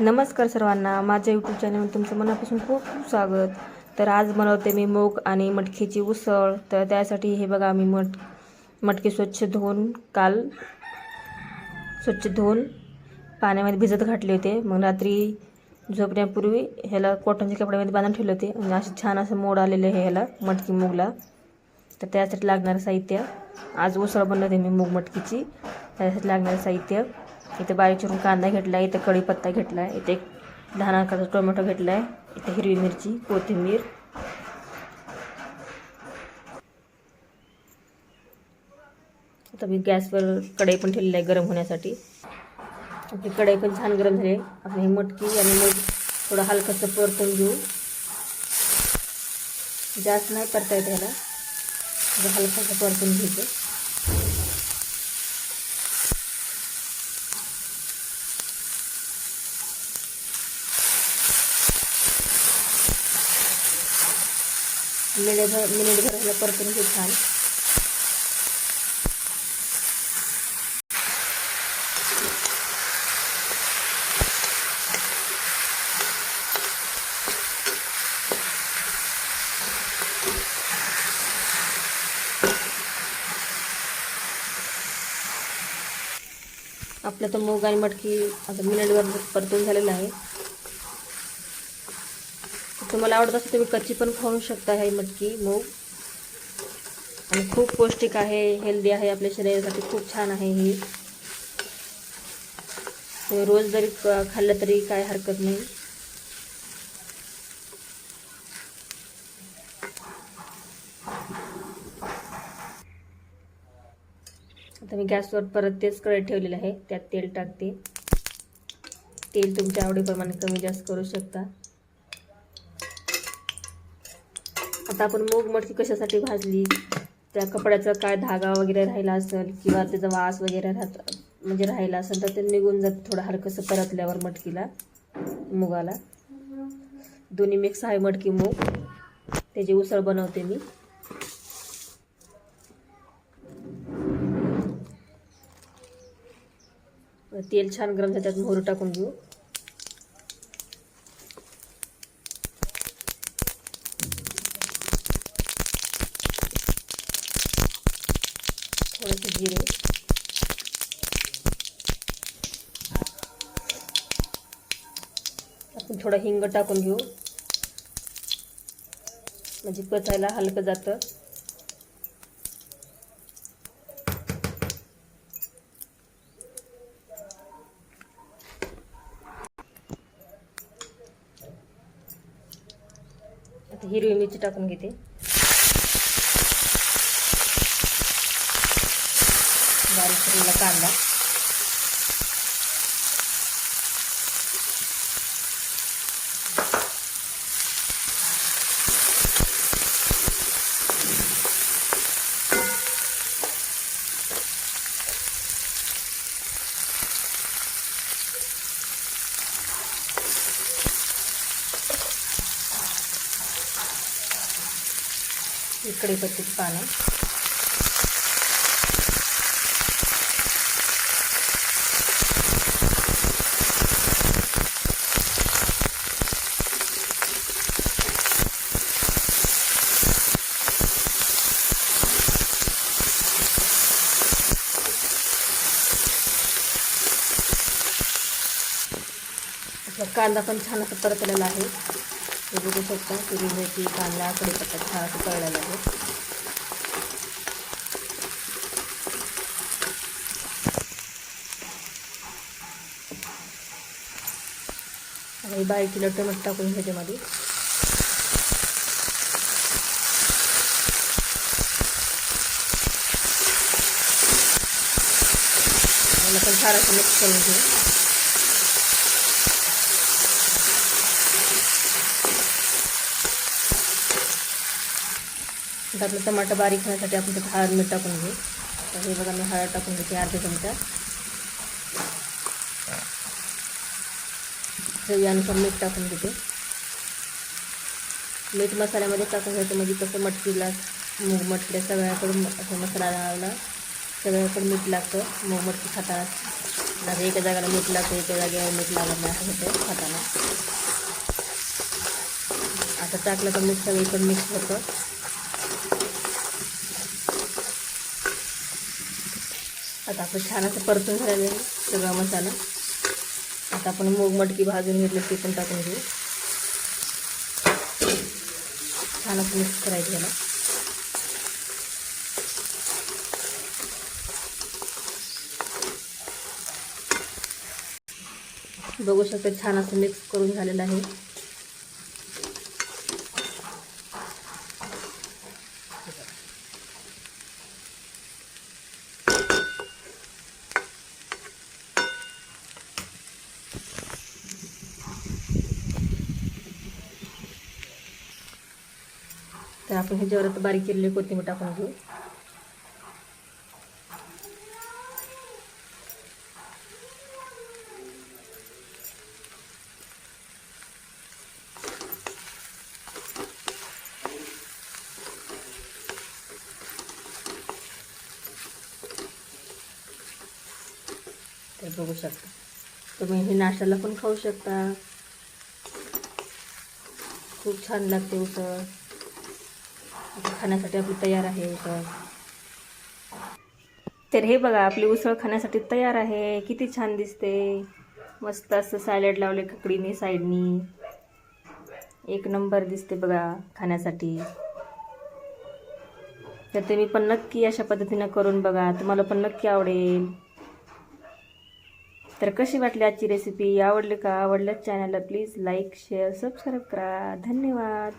नमस्कार सर्वांना. माझ्या यूट्यूब चॅनलवर तुमचं मनापासून खूप खूप स्वागत. तर आज बनवते मी मूग आणि मटकीची उसळ. तर त्यासाठी हे बघा मी मट मटकी स्वच्छ धुवून काल स्वच्छ धुवून पाण्यामध्ये भिजत घातले होते. मग रात्री झोपण्यापूर्वी ह्याला कॉटनच्या कपड्यामध्ये बांधून ठेवले होते. आणि असे छान असं मोड आलेले आहे ह्याला मटकी मूगला. तर त्यासाठी लागणारं साहित्य. आज उसळ बनवते मी मूग मटकीची. त्यासाठी लागणारं साहित्य. इथे बारीक चिरून कांदा घेतला आहे इथे कढीपत्ता घेतला आहे इथे एक लहान आकाराचा टोमॅटो घेतला आहे इथे हिरवी मिरची कोथिंबीर. आता मी गॅसवर कढई पण ठेवलेली आहे गरम होण्यासाठी. आपली कढई पण छान गरम झाली आपण हे मटकी आणि मग थोडं हलकंसं परतून घेऊ. जास्त नाही परता येत ह्याला हलकंसं परतून घ्यायचं. मिनिटभर मिनिटभर ह्याला परतून घेऊ छान आपलं तर मूग आणि मटकी आता मिनिटभर परतून झालेलं आहे. तुम्हाला आवडत असेल तुम्ही कच्ची पण खाऊ शकता ही मटकी मूग. आणि खूप पौष्टिक आहे हेल्दी आहे आपल्या शरीरासाठी खूप छान आहे ही. तुम्ही रोज जरी खाल्लं तरी काय हरकत नाही. आता मी गॅसवर परत तेच कढई ठेवलेलं आहे त्यात तेल टाकते. तेल तुमच्या आवडीप्रमाणे कमी जास्त करू शकता. आता आपण मूग मटकी कशासाठी भाजली? त्या कपड्याचा काय धागा वगैरे राहिला असेल किंवा त्याचा वास वगैरे राहत म्हणजे राहिला असेल तर ते निघून जात थोडं हलकंसं परतल्यावर मटकीला मुगाला. दोन्ही मिक्स आहे मटकी मूग. त्याची उसळ बनवते मी. तेल छान गरम झाल्यात मोहरी टाकून घेऊ. थोडेसे जिरे. आपण थोडं हिंग टाकून घेऊ. म्हणजे पचायला हलकं जातं. आता हिरवी मिरची टाकून घेते. बारीक चिरलेला कांदा इकडे पत्तीची पानं कांदा पण छान असं परतलेला आहे. हे बघू शकता तुम्ही मिरची कांदा कडीपत्ता छान असं तळलेला आहे. आणि ही बारीक किलो टाकून ह्याच्यामध्ये मला पण छान असं मिक्स करून घेऊ. आता आपलं टमाटर बारीक होण्यासाठी आपण त्यात हळद मीठ टाकून घेऊ. तर हे बघा मी हळद टाकून घेते अर्धा चमचा. चवीनुसार मीठ टाकून घेते. मीठ मसाल्यामध्ये टाकून घ्यायचं म्हणजे कसं मटकीला मूग मटकीला सगळ्याकडून असं मसाला लावला सगळ्याकडून मीठ लागतं. मूग मटकी खाताना. एका जागेला मीठ लागतं एका जागेवर मीठ लागत नाही असं होतं खाताना. आता टाकलं तर मीठ सगळीकडे मिक्स होतं. आता आपण छान असं परतून झालेलं आहे सगळा मसाला. आता आपण मूग मटकी भाजून घेतली ती पण टाकून घेऊ. छान असं मिक्स करायचं याला बघू शकता छान असं मिक्स करून झालेलं आहे. तर आपण ह्याच्यावर बारीक केलेली कोथिंबीर टाकून घेऊ तर शकता तुम्ही हे खाऊ शकता खूप छान लागते उसळ खाण्यासाठी आपली तयार आहे उसळ तर हे बघा आपली उसळ खाण्यासाठी तयार आहे. किती छान दिसते. मस्त असं सॅलड लावले ककडीने साईडनी. एक नंबर दिसते बघा खाण्यासाठी. तर तुम्ही पण नक्की अशा पद्धतीनं करून बघा. तुम्हाला पण नक्की आवडेल. तर कशी वाटली आजची रेसिपी आवडली का? आवडलं चॅनलला प्लीज लाईक शेअर सबस्क्राईब करा. धन्यवाद.